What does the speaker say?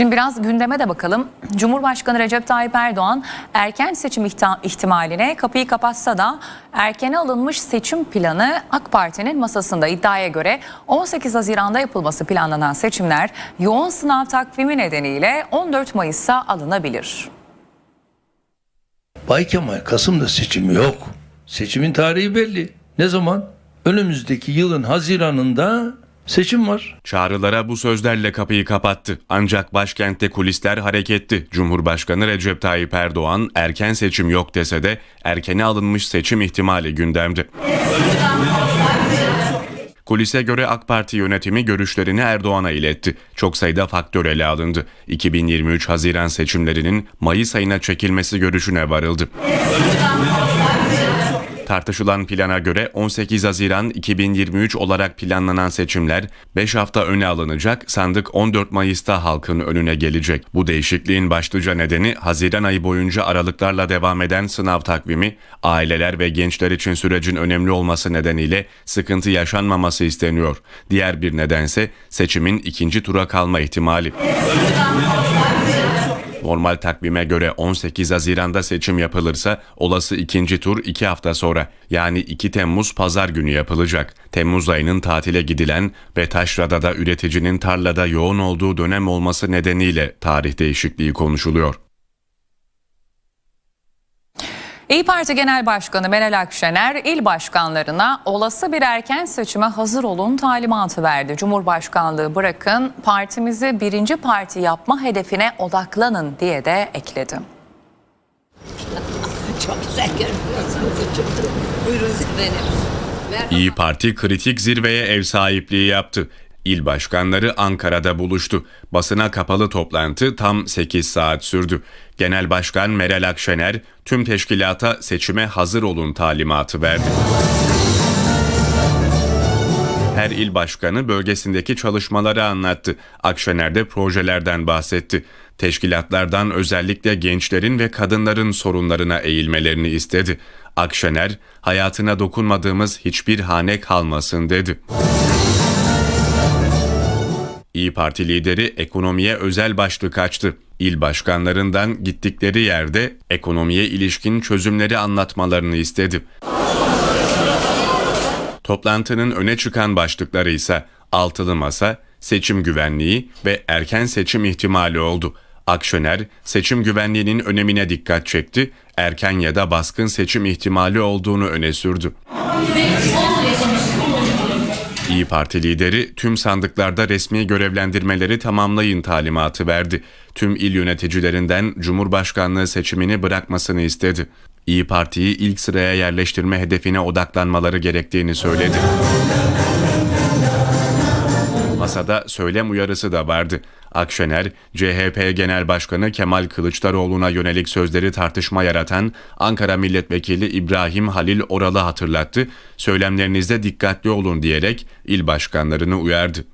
Şimdi biraz gündeme de bakalım. Cumhurbaşkanı Recep Tayyip Erdoğan erken seçim ihtimaline kapıyı kapatsa da erkene alınmış seçim planı AK Parti'nin masasında iddiaya göre 18 Haziran'da yapılması planlanan seçimler yoğun sınav takvimi nedeniyle 14 Mayıs'a alınabilir. Bay Kemal Kasım'da seçim yok. Seçimin tarihi belli. Ne zaman? Önümüzdeki yılın Haziran'ında seçim var. Çağrılara bu sözlerle kapıyı kapattı. Ancak başkentte kulisler hareketli. Cumhurbaşkanı Recep Tayyip Erdoğan erken seçim yok dese de erkene alınmış seçim ihtimali gündemde. Kulise göre AK Parti yönetimi görüşlerini Erdoğan'a iletti. Çok sayıda faktör ele alındı. 2023 Haziran seçimlerinin Mayıs ayına çekilmesi görüşüne varıldı. Tartışılan plana göre 18 Haziran 2023 olarak planlanan seçimler 5 hafta öne alınacak, sandık 14 Mayıs'ta halkın önüne gelecek. Bu değişikliğin başlıca nedeni Haziran ayı boyunca aralıklarla devam eden sınav takvimi, aileler ve gençler için sürecin önemli olması nedeniyle sıkıntı yaşanmaması isteniyor. Diğer bir nedense seçimin ikinci tura kalma ihtimali. Normal takvime göre 18 Haziran'da seçim yapılırsa olası ikinci tur 2 hafta sonra yani 2 Temmuz pazar günü yapılacak. Temmuz ayının tatile gidilen ve taşrada da üreticinin tarlada yoğun olduğu dönem olması nedeniyle tarih değişikliği konuşuluyor. İyi Parti Genel Başkanı Meral Akşener il başkanlarına olası bir erken seçime hazır olun talimatı verdi. Cumhurbaşkanlığı bırakın partimizi birinci parti yapma hedefine odaklanın diye de ekledi. Çok güzel görünüyorsunuz. Buyurun benim. Ver İyi Parti kritik zirveye ev sahipliği yaptı. İl başkanları Ankara'da buluştu. Basına kapalı toplantı tam 8 saat sürdü. Genel Başkan Meral Akşener tüm teşkilata seçime hazır olun talimatı verdi. Her il başkanı bölgesindeki çalışmaları anlattı. Akşener de projelerden bahsetti. Teşkilatlardan özellikle gençlerin ve kadınların sorunlarına eğilmelerini istedi. Akşener, hayatına dokunmadığımız hiçbir hane kalmasın dedi. İyi Parti lideri ekonomiye özel başlık açtı. İl başkanlarından gittikleri yerde ekonomiye ilişkin çözümleri anlatmalarını istedi. Toplantının öne çıkan başlıkları ise altılı masa, seçim güvenliği ve erken seçim ihtimali oldu. Akşener seçim güvenliğinin önemine dikkat çekti, erken ya da baskın seçim ihtimali olduğunu öne sürdü. İyi Parti lideri tüm sandıklarda resmi görevlendirmeleri tamamlayın talimatı verdi. Tüm il yöneticilerinden Cumhurbaşkanlığı seçimini bırakmasını istedi. İyi Parti'yi ilk sıraya yerleştirme hedefine odaklanmaları gerektiğini söyledi. Masada söylem uyarısı da vardı. Akşener, CHP Genel Başkanı Kemal Kılıçdaroğlu'na yönelik sözleri tartışma yaratan Ankara Milletvekili İbrahim Halil Oral'ı hatırlattı. Söylemlerinizde dikkatli olun diyerek il başkanlarını uyardı.